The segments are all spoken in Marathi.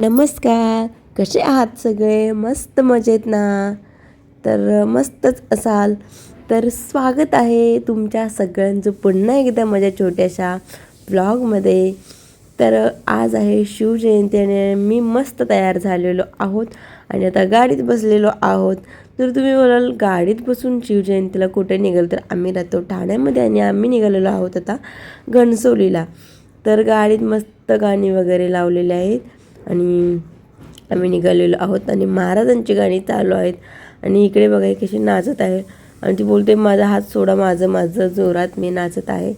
नमस्कार कसे आहात सगळे? मस्त मजेत ना? तर मस्तच असाल. तर स्वागत आहे तुमच्या सगळ्यांचं पुन्हा एकदा माझ्या छोट्याशा ब्लॉगमध्ये. तर आज आहे शिवजयंती आणि मी मस्त तयार झालेलो आहोत आणि आता गाडीत बसलेलो आहोत. तर तुम्ही बोलाल गाडीत बसून शिवजयंतीला कुठे निघाल? तर आम्ही राहतो ठाण्यामध्ये आणि आम्ही निघालेलो आहोत आता घणसोलीला तर गाडीत मस्त गाणी वगैरे लावलेली आहेत. आणि आम्ही निघालेलो आहोत आणि महाराजांची गाणी चालू आहेत. आणि इकडे बघा कशी नाचत आहे. आणि ती बोलते माझा हात सोडा माझं माझं जोरात मी नाचत आहे.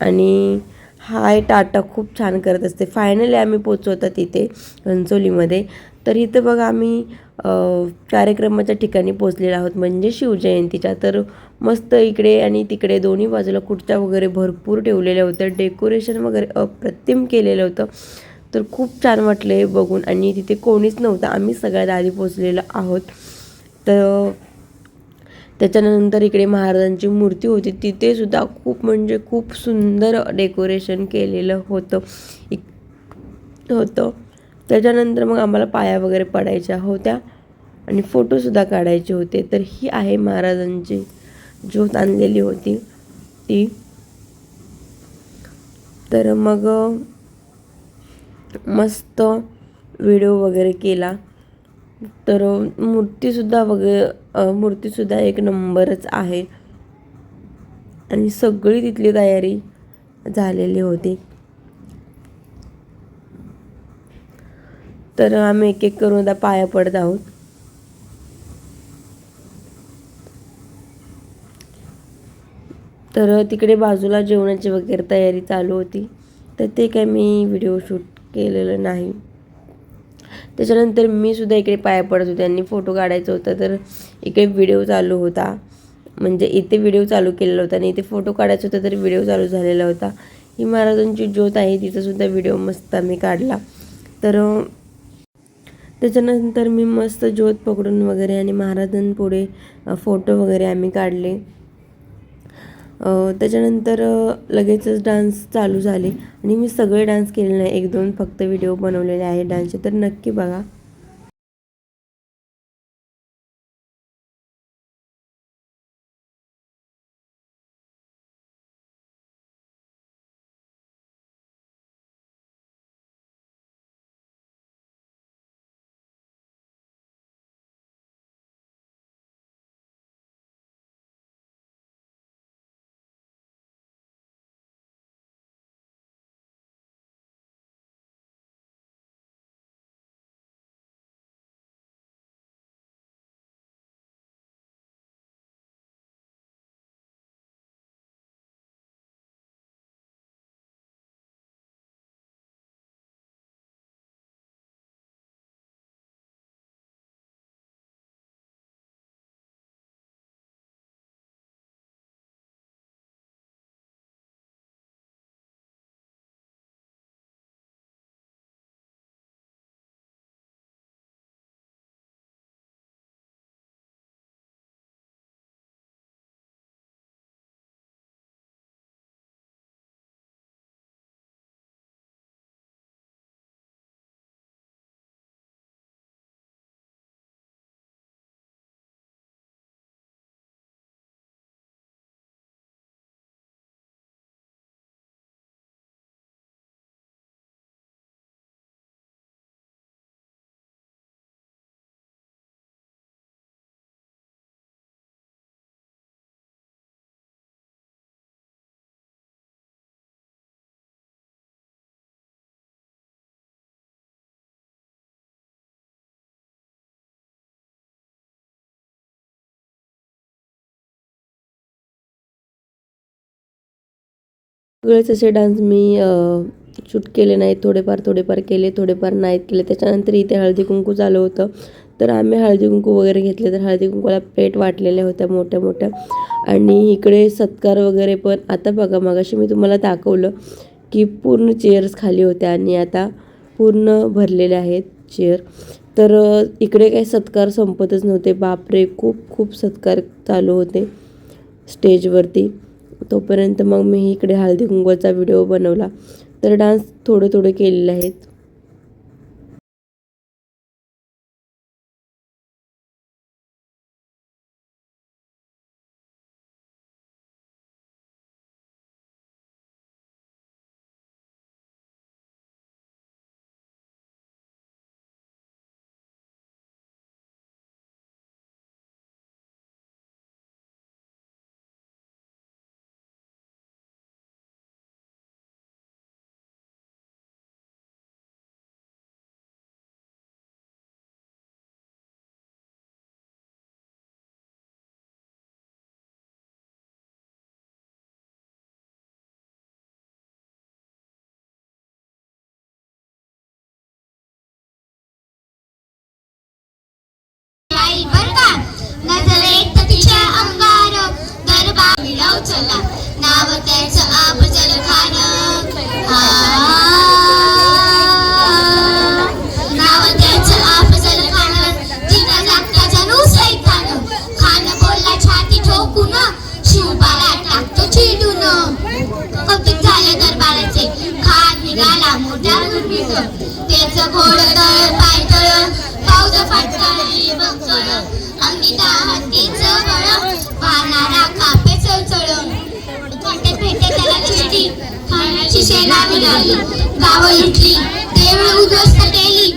आणि हाय टाटा खूप छान करत असते. फायनली आम्ही पोचवतात तिथे घनसोलीमध्ये. तर इथं बघा आम्ही कार्यक्रमाच्या ठिकाणी पोचलेलो आहोत. म्हणजे शिवजयंतीच्या. तर मस्त इकडे आणि तिकडे दोन्ही बाजूला खुर्च्या वगैरे भरपूर ठेवलेल्या होत्या. डेकोरेशन वगैरे अप्रतिम केलेलं होतं. तर खूप छान वाटलं हे बघून. आणि तिथे कोणीच नव्हतं. आम्ही सगळ्यात आधी पोचलेलो आहोत. तर त्याच्यानंतर इकडे महाराजांची मूर्ती होती. तिथे सुद्धा खूप म्हणजे खूप सुंदर डेकोरेशन केलेलं होतं. होतं. त्याच्यानंतर मग आम्हाला पाया वगैरे पडायच्या होत्या. आणि फोटोसुद्धा काढायचे होते. तर ही आहे महाराजांची ज्योत आणलेली होती ती. तर मग मस्त व्हिडिओ वगैरे केला. तर मूर्तीसुद्धा वगैरे मूर्तीसुद्धा एक नंबरच आहे. आणि सगळी तिथली तयारी झालेली होती. तर आम्ही एक एक करून आता पाया पडत आहोत. तर तिकडे बाजूला जेवणाची वगैरे तयारी चालू होती. तर ते काय मी व्हिडिओ शूट केलेलं नाही. त्याच्यानंतर मी सुद्धा इकडे पाया पडत होते आणि फोटो काढायचा होता तर इकडे व्हिडिओ चालू होता. म्हणजे इथे व्हिडिओ चालू केलेला होता आणि इथे फोटो काढायचा होता तर व्हिडिओ चालू झालेला होता. ही महाराजांची ज्योत आहे तिचासुद्धा व्हिडिओ मस्त मी काढला. तर त्याच्यानंतर मी मस्त ज्योत पकडून वगैरे आणि महाराजांपुढे फोटो वगैरे आम्ही काढले. त्याच्यानंतर लगेचच डान्स चालू झाले. आणि मी सगळे डान्स केले नाही. एक दोन फक्त व्हिडिओ बनवलेले आहे डान्सचे तर नक्की बघा. सगळेच असे डान्स मी शूट केले नाहीत थोडेफार थोडेफार केले थोडेफार नाहीत केले. त्याच्यानंतर इथे हळदी कुंकू झालं होतं. तर आम्ही हळदी कुंकू वगैरे घेतले. तर हळदी कुंकूला प्लेट वाटलेल्या होत्या मोठ्या मोठ्या. आणि इकडे सत्कार वगैरे पण. आता बघा मगाशी मी तुम्हाला दाखवलं की पूर्ण चेअर्स खाली होत्या आणि आता पूर्ण भरलेले आहेत चेअर तर इकडे काही सत्कार संपतच नव्हते. बापरे खूप खूप सत्कार चालू होते स्टेजवरती तोपर्यंत मग मी इकडे हळदी कुंकवाचा व्हिडिओ बनवला. तर डान्स थोडे थोडे केलेले आहेत. जाऊ चला. नाव त्याचं अफजल खान नाव त्याचं खान लागता जणू खान बोलला छाती ठोकून. शिवबाला टाकतो चिडून. कौतुक झाले दरबाराचे. खान निघाला मोठा त्याचं घोड तळ पाय तळ. फाटकाळी अंगिता हत्तीचं बळ वाहणारा कापे चळचळ वाटेत भेटे त्याला चिरडी खाण्याची सेना मिळाली. गावं लुटली. देवळ उद्ध्वस्त केली.